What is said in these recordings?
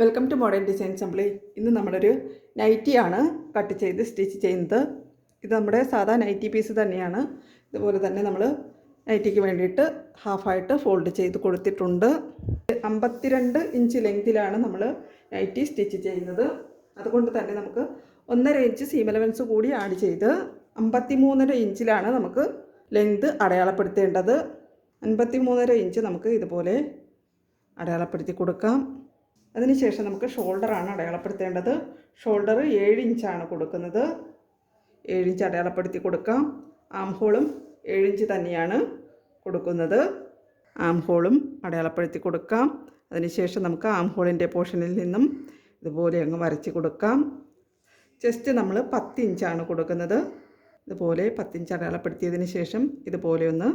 Welcome to modern design assembly ഇന്ന് നമ്മളൊരു നൈറ്റിയാണ് cut ചെയ്ത് സ്റ്റിച്ച് ചെയ്യുന്നത്. ഇത് നമ്മുടെ സാധാ നൈറ്റി പീസ് തന്നെയാണ്. ഇതുപോലെ തന്നെ നമ്മൾ നൈറ്റിക്ക് വേണ്ടിയിട്ട് ഹാഫായിട്ട് ഫോൾഡ് ചെയ്ത് കൊടുത്തിട്ടുണ്ട്. അമ്പത്തിരണ്ട് ഇഞ്ച് ലെങ്തിലാണ് നമ്മൾ നൈറ്റി സ്റ്റിച്ച് ചെയ്യുന്നത്. അതുകൊണ്ട് തന്നെ നമുക്ക് ഒന്നര ഇഞ്ച് സീം അലവൻസ് കൂടി ആഡ് ചെയ്ത് അമ്പത്തി മൂന്നര ഇഞ്ചിലാണ് നമുക്ക് ലെങ്ത് അടയാളപ്പെടുത്തേണ്ടത്. അൻപത്തി മൂന്നര ഇഞ്ച് നമുക്ക് ഇതുപോലെ അടയാളപ്പെടുത്തി കൊടുക്കാം. അതിനുശേഷം നമുക്ക് ഷോൾഡറാണ് അടയാളപ്പെടുത്തേണ്ടത്. ഷോൾഡർ ഏഴ് ഇഞ്ചാണ് കൊടുക്കുന്നത്. ഏഴ് ഇഞ്ച് അടയാളപ്പെടുത്തി കൊടുക്കാം. ആം ഹോളും ഏഴിഞ്ച് തന്നെയാണ് കൊടുക്കുന്നത്. ആം ഹോളും അടയാളപ്പെടുത്തി കൊടുക്കാം. അതിനുശേഷം നമുക്ക് ആം ഹോളിന്റെ പോർഷനിൽ നിന്നും ഇതുപോലെ അങ്ങ് വരച്ച് കൊടുക്കാം. ചെസ്റ്റ് നമ്മൾ പത്ത് ഇഞ്ചാണ് കൊടുക്കുന്നത്. ഇതുപോലെ പത്തിഞ്ച് അടയാളപ്പെടുത്തിയതിന് ശേഷം ഇതുപോലെ ഒന്ന്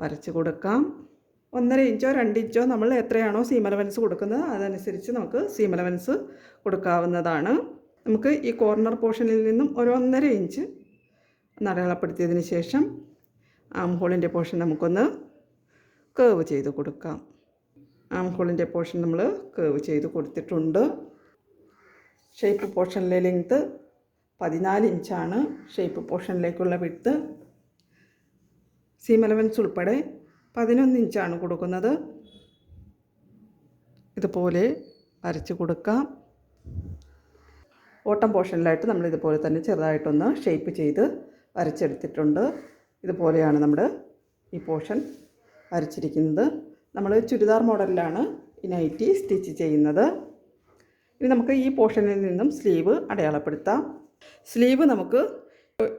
വരച്ച് കൊടുക്കാം. ഒന്നര ഇഞ്ചോ രണ്ട് ഇഞ്ചോ നമ്മൾ എത്രയാണോ സീം അലവൻസ് കൊടുക്കുന്നത് അതനുസരിച്ച് നമുക്ക് സീം അലവൻസ് കൊടുക്കാവുന്നതാണ്. നമുക്ക് ഈ കോർണർ പോർഷനിൽ നിന്നും ഒരു ഒന്നര ഇഞ്ച് നടയാളപ്പെടുത്തിയതിന് ശേഷം ആം ഹോളിന്റെ പോർഷൻ നമുക്കൊന്ന് കേവ് ചെയ്ത് കൊടുക്കാം. ആം ഹോളിന്റെ പോർഷൻ നമ്മൾ കേവ് ചെയ്ത് കൊടുത്തിട്ടുണ്ട്. ഷേപ്പ് പോർഷനിലെ ലെങ്ത്ത് പതിനാല് ഇഞ്ചാണ്. ഷേപ്പ് പോർഷനിലേക്കുള്ള വിട്ത്ത് സീം അലവൻസ് ഉൾപ്പെടെ പതിനൊന്ന് ഇഞ്ചാണ് കൊടുക്കുന്നത്. ഇതുപോലെ വരച്ച് കൊടുക്കാം. ഓട്ടം പോർഷനിലായിട്ട് നമ്മൾ ഇതുപോലെ തന്നെ ചെറുതായിട്ടൊന്ന് ഷേപ്പ് ചെയ്ത് അരച്ചെടുത്തിട്ടുണ്ട്. ഇതുപോലെയാണ് നമ്മൾ ഈ പോർഷൻ അരച്ചിരിക്കുന്നത്. നമ്മൾ ചുരിദാർ മോഡലിലാണ് ഈ നൈറ്റി സ്റ്റിച്ച് ചെയ്യുന്നത്. ഇനി നമുക്ക് ഈ പോർഷനിൽ നിന്നും സ്ലീവ് അടയാളപ്പെടുത്താം. സ്ലീവ് നമുക്ക്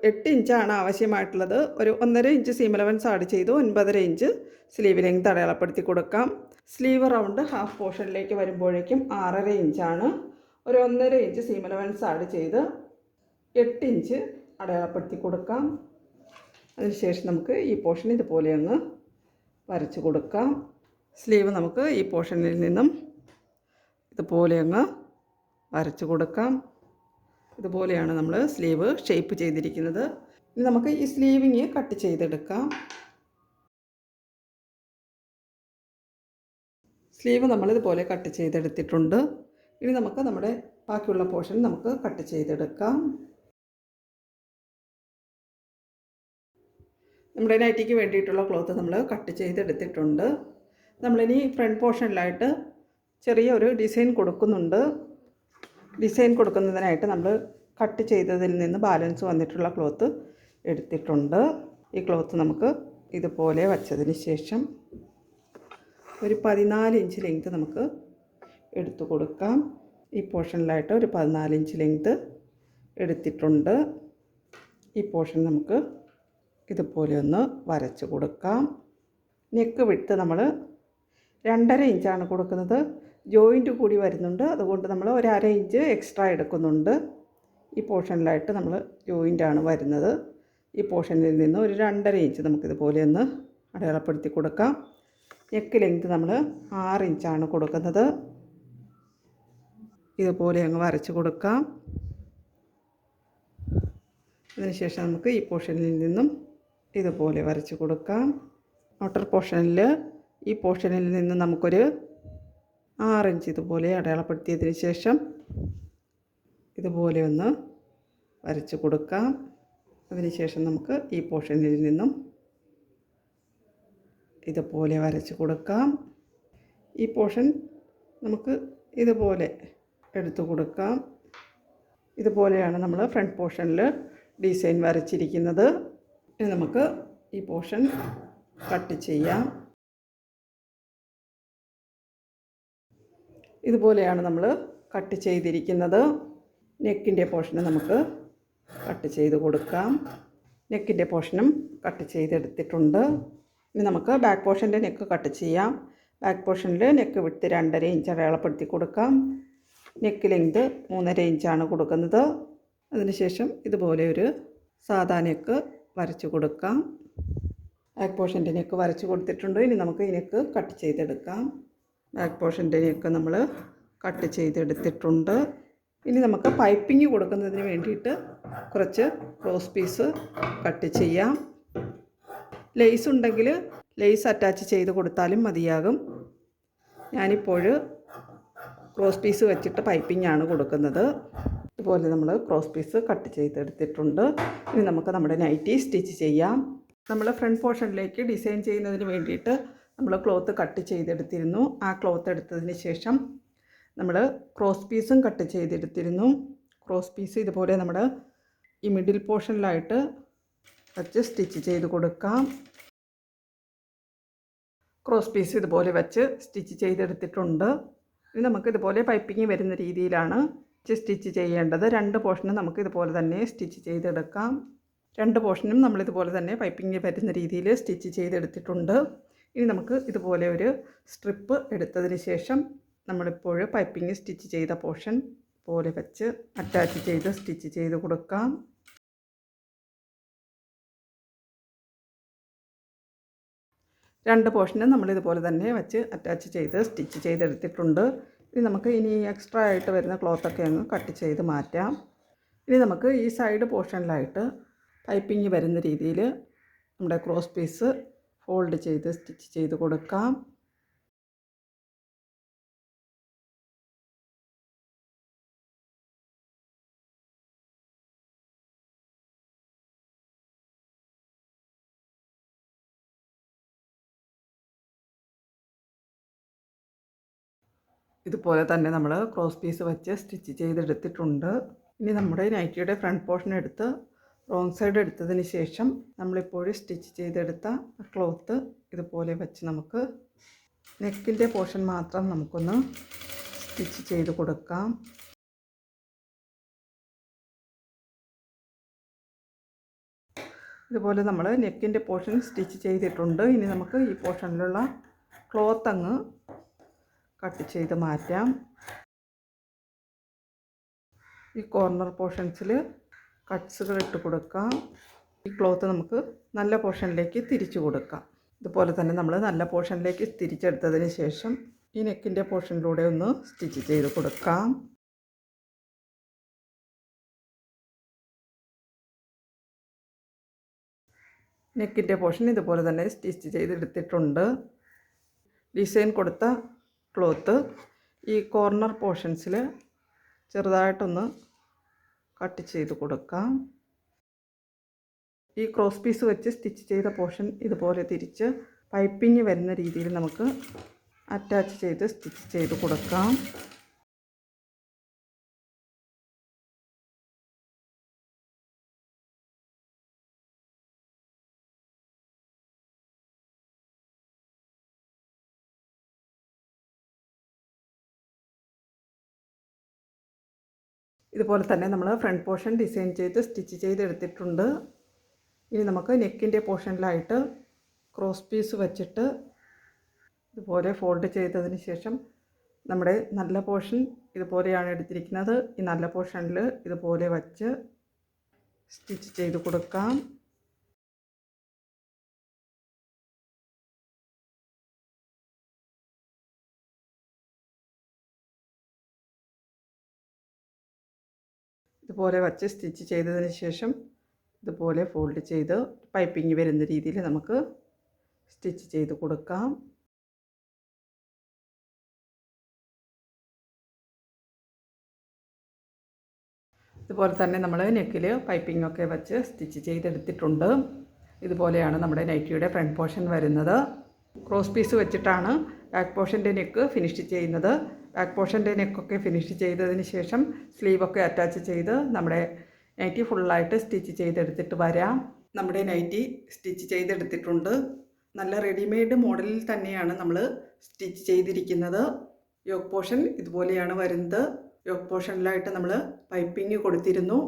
എട്ട് ഇഞ്ചാണ് ആവശ്യമായിട്ടുള്ളത്. ഒരു ഒന്നര ഇഞ്ച് സീം അലവൻസ് ആഡ് ചെയ്ത്. ഒൻപതര ഇഞ്ച് സ്ലീവ് ലെങ്ത് അടയാളപ്പെടുത്തി കൊടുക്കാം. സ്ലീവ് റൗണ്ട് ഹാഫ് പോർഷനിലേക്ക് വരുമ്പോഴേക്കും ആറര ഇഞ്ചാണ്. ഒരു ഒന്നര ഇഞ്ച് സീം അലവൻസ് ആഡ് ചെയ്ത് എട്ട് ഇഞ്ച് അടയാളപ്പെടുത്തി കൊടുക്കാം. അതിനുശേഷം നമുക്ക് ഈ പോർഷൻ ഇതുപോലെ അങ്ങ് വരച്ച് കൊടുക്കാം. സ്ലീവ് നമുക്ക് ഈ പോർഷനിൽ നിന്നും ഇതുപോലെ അങ്ങ് വരച്ച് കൊടുക്കാം. ഇതുപോലെയാണ് നമ്മൾ സ്ലീവ് ഷേപ്പ് ചെയ്തിരിക്കുന്നത്. ഇനി നമുക്ക് ഈ സ്ലീവിങ് കട്ട് ചെയ്തെടുക്കാം. സ്ലീവ് നമ്മൾ ഇതുപോലെ കട്ട് ചെയ്തെടുത്തിട്ടുണ്ട്. ഇനി നമുക്ക് നമ്മുടെ ബാക്കിയുള്ള പോർഷൻ നമുക്ക് കട്ട് ചെയ്തെടുക്കാം. നമ്മുടെ നൈറ്റിക്ക് വേണ്ടിയിട്ടുള്ള ക്ലോത്ത് നമ്മൾ കട്ട് ചെയ്തെടുത്തിട്ടുണ്ട്. നമ്മളിനി ഫ്രണ്ട് പോർഷനിലായിട്ട് ചെറിയ ഒരു ഡിസൈൻ കൊടുക്കുന്നുണ്ട്. ഡിസൈൻ കൊടുക്കുന്നതിനായിട്ട് നമ്മൾ കട്ട് ചെയ്തതിൽ നിന്ന് ബാലൻസ് വന്നിട്ടുള്ള ക്ലോത്ത് എടുത്തിട്ടുണ്ട്. ഈ ക്ലോത്ത് നമുക്ക് ഇതുപോലെ വച്ചതിന് ശേഷം ഒരു പതിനാല് ഇഞ്ച് ലെങ്ത് നമുക്ക് എടുത്തു കൊടുക്കാം. ഈ പോർഷനിലായിട്ട് ഒരു പതിനാല് ഇഞ്ച് ലെങ്ത് എടുത്തിട്ടുണ്ട്. ഈ പോർഷൻ നമുക്ക് ഇതുപോലെ ഒന്ന് വരച്ച് കൊടുക്കാം. നെക്ക് വിട്ട് നമ്മൾ രണ്ടര ഇഞ്ചാണ് കൊടുക്കുന്നത്. ജോയിന്റ് കൂടി വരുന്നുണ്ട്. അതുകൊണ്ട് നമ്മൾ ഒരു അര ഇഞ്ച് എക്സ്ട്രാ എടുക്കുന്നുണ്ട്. ഈ പോർഷനിലായിട്ട് നമ്മൾ ജോയിന്റാണ് വരുന്നത്. ഈ പോർഷനിൽ നിന്ന് ഒരു രണ്ടര ഇഞ്ച് നമുക്കിതുപോലെ ഒന്ന് അടയാളപ്പെടുത്തി കൊടുക്കാം. നെക്ക് ലെങ്ത് നമ്മൾ ആറ് ഇഞ്ചാണ് കൊടുക്കുന്നത്. ഇതുപോലെ അങ്ങ് വരച്ച് കൊടുക്കാം. അതിനുശേഷം നമുക്ക് ഈ പോർഷനിൽ നിന്നും ഇതുപോലെ വരച്ച് കൊടുക്കാം. ഔട്ടർ പോർഷനിൽ ഈ പോർഷനിൽ നിന്ന് നമുക്കൊരു ആറിഞ്ച് ഇതുപോലെ അടയാളപ്പെടുത്തിയതിന് ശേഷം ഇതുപോലെ ഒന്ന് വരച്ച് കൊടുക്കാം. അതിനുശേഷം നമുക്ക് ഈ പോർഷനിൽ നിന്നും ഇതുപോലെ വരച്ച് കൊടുക്കാം. ഈ പോർഷൻ നമുക്ക് ഇതുപോലെ എടുത്തു കൊടുക്കാം. ഇതുപോലെയാണ് നമ്മൾ ഫ്രണ്ട് പോർഷനിൽ ഡിസൈൻ വരച്ചിരിക്കുന്നത്. ഇനി നമുക്ക് ഈ പോർഷൻ കട്ട് ചെയ്യാം. ഇതുപോലെയാണ് നമ്മൾ കട്ട് ചെയ്തിരിക്കുന്നത്. നെക്കിന്റെ പോർഷന് നമുക്ക് കട്ട് ചെയ്ത് കൊടുക്കാം. നെക്കിന്റെ പോർഷനും കട്ട് ചെയ്തെടുത്തിട്ടുണ്ട്. ഇനി നമുക്ക് ബാക്ക് പോർഷന്റെ നെക്ക് കട്ട് ചെയ്യാം. ബാക്ക് പോർഷനിൽ നെക്ക് വിട്ട് രണ്ടര ഇഞ്ച് അടയാളപ്പെടുത്തി കൊടുക്കാം. നെക്ക് ലെങ്ത് മൂന്നര ഇഞ്ചാണ് കൊടുക്കുന്നത്. അതിനുശേഷം ഇതുപോലെ ഒരു സാധാ നെക്ക് വരച്ച് കൊടുക്കാം. ബാക്ക് പോർഷന്റെ നെക്ക് വരച്ച് കൊടുത്തിട്ടുണ്ട്. ഇനി നമുക്ക് ഈ നെക്ക് കട്ട് ചെയ്തെടുക്കാം. ബാക്ക് പോർഷന്റെയൊക്കെ നമ്മൾ കട്ട് ചെയ്തെടുത്തിട്ടുണ്ട്. ഇനി നമുക്ക് പൈപ്പിംഗ് കൊടുക്കുന്നതിന് വേണ്ടിയിട്ട് കുറച്ച് ക്രോസ് പീസ് കട്ട് ചെയ്യാം. ലേസ് ഉണ്ടെങ്കിൽ ലേസ് അറ്റാച്ച് ചെയ്ത് കൊടുത്താലും മതിയാകും. ഞാനിപ്പോൾ ക്രോസ് പീസ് വെച്ചിട്ട് പൈപ്പിംഗ് ആണ് കൊടുക്കുന്നത്. ഇതുപോലെ നമ്മൾ ക്രോസ് പീസ് കട്ട് ചെയ്തെടുത്തിട്ടുണ്ട്. ഇനി നമുക്ക് നമ്മുടെ നൈറ്റി സ്റ്റിച്ച് ചെയ്യാം. നമ്മൾ ഫ്രണ്ട് പോർഷനിലേക്ക് ഡിസൈൻ ചെയ്യുന്നതിന് വേണ്ടിയിട്ട് നമ്മൾ ക്ലോത്ത് കട്ട് ചെയ്തെടുത്തിരുന്നു. ആ ക്ലോത്ത് എടുത്തതിന് ശേഷം നമ്മൾ ക്രോസ് പീസും കട്ട് ചെയ്തെടുത്തിരുന്നു. ക്രോസ് പീസ് ഇതുപോലെ നമ്മൾ ഈ മിഡിൽ പോർഷനിലായിട്ട് വെച്ച് സ്റ്റിച്ച് ചെയ്ത് കൊടുക്കാം. ക്രോസ് പീസ് ഇതുപോലെ വെച്ച് സ്റ്റിച്ച് ചെയ്തെടുത്തിട്ടുണ്ട്. ഇനി നമുക്ക് ഇതുപോലെ പൈപ്പിങ് വരുന്ന രീതിയിലാണ് സ്റ്റിച്ച് ചെയ്യേണ്ടത്. രണ്ട് പോർഷനും നമുക്ക് ഇതുപോലെ തന്നെ സ്റ്റിച്ച് ചെയ്തെടുക്കാം. രണ്ട് പോർഷനും നമ്മളിതുപോലെ തന്നെ പൈപ്പിങ് വരുന്ന രീതിയിൽ സ്റ്റിച്ച് ചെയ്തെടുത്തിട്ടുണ്ട്. ഇനി നമുക്ക് ഇതുപോലെ ഒരു സ്ട്രിപ്പ് എടുത്തതിന് ശേഷം നമ്മളിപ്പോൾ പൈപ്പിംഗ് സ്റ്റിച്ച് ചെയ്ത പോർഷൻ പോലെ വെച്ച് അറ്റാച്ച് ചെയ്ത് സ്റ്റിച്ച് ചെയ്ത് കൊടുക്കാം. രണ്ട് പോർഷനും നമ്മൾ ഇതുപോലെ തന്നെ വെച്ച് അറ്റാച്ച് ചെയ്ത് സ്റ്റിച്ച് ചെയ്തെടുത്തിട്ടുണ്ട്. ഇനി നമുക്ക് ഇനി എക്സ്ട്രാ ആയിട്ട് വരുന്ന ക്ലോത്തൊക്കെ അങ്ങ് കട്ട് ചെയ്ത് മാറ്റാം. ഇനി നമുക്ക് ഈ സൈഡ് പോർഷനിലായിട്ട് പൈപ്പിംഗ് വരുന്ന രീതിയിൽ നമ്മുടെ ക്രോസ് പീസ് ഫോൾഡ് ചെയ്ത് സ്റ്റിച്ച് ചെയ്ത് കൊടുക്കാം. ഇതുപോലെ തന്നെ നമ്മൾ ക്രോസ് പീസ് വെച്ച് സ്റ്റിച്ച് ചെയ്തെടുത്തിട്ടുണ്ട്. ഇനി നമ്മുടെ നൈറ്റിയുടെ ഫ്രണ്ട് പോർഷൻ എടുത്ത് റോങ് സൈഡ് എടുത്തതിന് ശേഷം നമ്മളിപ്പോഴും സ്റ്റിച്ച് ചെയ്തെടുത്ത ക്ലോത്ത് ഇതുപോലെ വെച്ച് നമുക്ക് നെക്കിന്റെ പോർഷൻ മാത്രം നമുക്കൊന്ന് സ്റ്റിച്ച് ചെയ്ത് കൊടുക്കാം. ഇതുപോലെ നമ്മൾ നെക്കിന്റെ പോർഷൻ സ്റ്റിച്ച് ചെയ്തിട്ടുണ്ട്. ഇനി നമുക്ക് ഈ പോർഷനിലുള്ള ക്ലോത്ത് അങ്ങ് കട്ട് ചെയ്ത് മാറ്റാം. ഈ കോർണർ പോർഷൻസിൽ കട്ട്സുകൾ ഇട്ട് കൊടുക്കാം. ഈ ക്ലോത്ത് നമുക്ക് നല്ല പോർഷനിലേക്ക് തിരിച്ചു കൊടുക്കാം. ഇതുപോലെ തന്നെ നമ്മൾ നല്ല പോർഷനിലേക്ക് തിരിച്ചെടുത്തതിന് ശേഷം ഈ നെക്കിന്റെ പോർഷനിലൂടെ ഒന്ന് സ്റ്റിച്ച് ചെയ്ത് കൊടുക്കാം. നെക്കിന്റെ പോർഷൻ ഇതുപോലെ തന്നെ സ്റ്റിച്ച് ചെയ്തെടുത്തിട്ടുണ്ട്. ഡിസൈൻ കൊടുത്ത ക്ലോത്ത് ഈ കോർണർ പോർഷൻസിൽ ചെറുതായിട്ടൊന്ന് കട്ട് ചെയ്ത് കൊടുക്കാം. ഈ ക്രോസ് പീസ് വെച്ച് സ്റ്റിച്ച് ചെയ്ത പോർഷൻ ഇതുപോലെ തിരിച്ച് പൈപ്പിങ് വരുന്ന രീതിയിൽ നമുക്ക് അറ്റാച്ച് ചെയ്ത് സ്റ്റിച്ച് ചെയ്ത് കൊടുക്കാം. ഇതുപോലെ തന്നെ നമ്മൾ ഫ്രണ്ട് പോർഷൻ ഡിസൈൻ ചെയ്ത് സ്റ്റിച്ച് ചെയ്തെടുത്തിട്ടുണ്ട്. ഇനി നമുക്ക് നെക്കിന്റെ പോർഷനിലായിട്ട് ക്രോസ് പീസ് വച്ചിട്ട് ഇതുപോലെ ഫോൾഡ് ചെയ്തതിന് ശേഷം നമ്മുടെ നല്ല പോർഷൻ ഇതുപോലെയാണ് എടുത്തിരിക്കുന്നത്. ഈ നല്ല പോർഷനിൽ ഇതുപോലെ വച്ച് സ്റ്റിച്ച് ചെയ്ത് കൊടുക്കാം. ഇതുപോലെ വച്ച് സ്റ്റിച്ച് ചെയ്തതിന് ശേഷം ഇതുപോലെ ഫോൾഡ് ചെയ്ത് പൈപ്പിംഗ് വരുന്ന രീതിയിൽ നമുക്ക് സ്റ്റിച്ച് ചെയ്ത് കൊടുക്കാം. ഇതുപോലെ തന്നെ നമ്മൾ നെക്കിൽ പൈപ്പിംഗ് ഒക്കെ വെച്ച് സ്റ്റിച്ച് ചെയ്തെടുത്തിട്ടുണ്ട്. ഇതുപോലെയാണ് നമ്മുടെ നൈറ്റിയുടെ ഫ്രണ്ട് പോർഷൻ വരുന്നത്. ക്രോസ് പീസ് വെച്ചിട്ടാണ് ബാക്ക് പോർഷന്റെ നെക്ക് ഫിനിഷ് ചെയ്യുന്നത്. ബാക്ക് പോർഷന്റെ നെക്കൊക്കെ ഫിനിഷ് ചെയ്തതിന് ശേഷം സ്ലീവൊക്കെ അറ്റാച്ച് ചെയ്ത് നമ്മുടെ നൈറ്റി ഫുള്ളായിട്ട് സ്റ്റിച്ച് ചെയ്തെടുത്തിട്ട് വരാം. നമ്മുടെ നൈറ്റി സ്റ്റിച്ച് ചെയ്തെടുത്തിട്ടുണ്ട്. നല്ല റെഡിമെയ്ഡ് മോഡലിൽ തന്നെയാണ് നമ്മൾ സ്റ്റിച്ച് ചെയ്തിരിക്കുന്നത്. യോക്ക് പോർഷൻ ഇതുപോലെയാണ് വരുന്നത്. യോക്ക് പോർഷനിലായിട്ട് നമ്മൾ പൈപ്പിംഗ് കൊടുത്തിരുന്നു.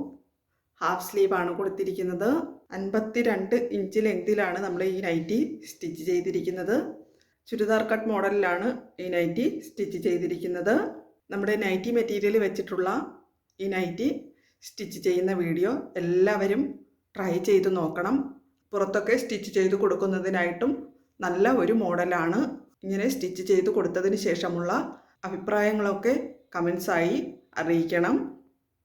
ഹാഫ് സ്ലീവാണ് കൊടുത്തിരിക്കുന്നത്. അൻപത്തി രണ്ട് ഇഞ്ച് ലെങ്തിലാണ് നമ്മൾ ഈ നൈറ്റി സ്റ്റിച്ച് ചെയ്തിരിക്കുന്നത്. ചുരിദാർ കട്ട് മോഡലിലാണ് ഈ നൈറ്റി സ്റ്റിച്ച് ചെയ്തിരിക്കുന്നത്. നമ്മുടെ നൈറ്റി മെറ്റീരിയൽ വെച്ചിട്ടുള്ള ഈ നൈറ്റി സ്റ്റിച്ച് ചെയ്യുന്ന വീഡിയോ എല്ലാവരും ട്രൈ ചെയ്ത് നോക്കണം. പുറത്തൊക്കെ സ്റ്റിച്ച് ചെയ്ത് കൊടുക്കുന്നതിനായിട്ടും നല്ല ഒരു മോഡലാണ്. ഇങ്ങനെ സ്റ്റിച്ച് ചെയ്ത് കൊടുത്തതിന് ശേഷമുള്ള അഭിപ്രായങ്ങളൊക്കെ കമൻസായി അറിയിക്കണം.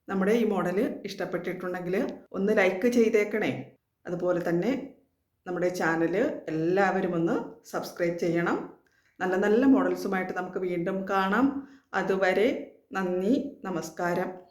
നമ്മുടെ ഈ മോഡൽ ഇഷ്ടപ്പെട്ടിട്ടുണ്ടെങ്കിൽ ഒന്ന് ലൈക്ക് ചെയ്തേക്കണേ. അതുപോലെ തന്നെ നമ്മുടെ ചാനൽ എല്ലാവരും ഒന്ന് സബ്സ്ക്രൈബ് ചെയ്യണം. നല്ല നല്ല മോഡൽസുമായിട്ട് നമുക്ക് വീണ്ടും കാണാം. അതുവരെ നന്ദി നമസ്കാരം.